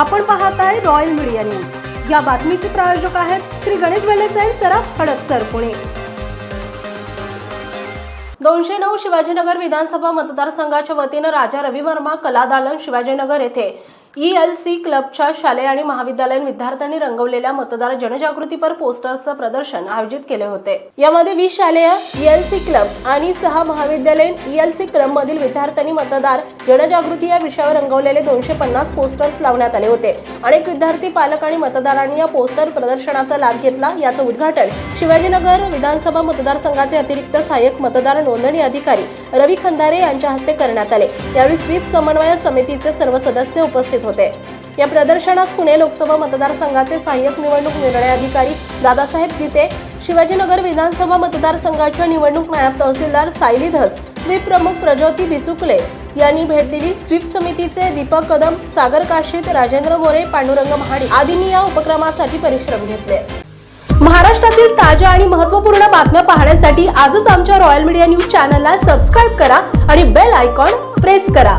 आपण पाहत आहे रॉयल मीडिया न्यूज या बातमीचे प्रायोजक आहेत श्री गणेश वेलेसाई सराफ हडपसर पुणे. दोनशे नऊ शिवाजीनगर विधानसभा मतदारसंघाच्या वतीनं राजा रवी वर्मा कला दालन शिवाजीनगर येथे. ई एल सी क्लबच्या शालेय आणि महाविद्यालयीन विद्यार्थ्यांनी रंगवलेल्या मतदार जनजागृतीपर पोस्टर्सचं प्रदर्शन आयोजित केले होते. यामध्ये वीस शालेय ई एल सी क्लब आणि सहा महाविद्यालयीन ई एल सी क्लब मधील विद्यार्थ्यांनी मतदार जनजागृती या विषयावर रंगवलेले दोनशे पन्नास पोस्टर्स लावण्यात आले होते. अनेक विद्यार्थी पालक आणि मतदारांनी या पोस्टर प्रदर्शनाचा लाभ घेतला. याचं उद्घाटन शिवाजीनगर विधानसभा मतदारसंघाचे अतिरिक्त सहाय्यक मतदार नोंदणी अधिकारी रवी खंदारे यांच्या हस्ते करण्यात आले. यावेळी स्वीप समन्वय समितीचे सर्व सदस्य उपस्थित उपस्थित होते. या प्रदर्शनास पुणे लोकसभा मतदारसंघाचे सहाय्यक निवडणूक निर्णय अधिकारी दादासाहेब गीते शिवाजीनगर विधानसभा मतदारसंघाच्या निवडणूक नायब तहसीलदार सायली धस स्वीप प्रमुख प्रज्योती बिचुकले यांनी भेट दिली. स्वीप समितीचे दीपक कदम सागर काशीत राजेंद्र मोरे पांडुरंग महाडी आदींनी या उपक्रमासाठी परिश्रम घेतले. महाराष्ट्रातील ताज्या आणि महत्त्वपूर्ण बातम्या पाहण्यासाठी आजच आमच्या रॉयल मीडिया न्यूज चॅनलला सबस्क्राईब करा आणि बेल आयकॉन प्रेस करा.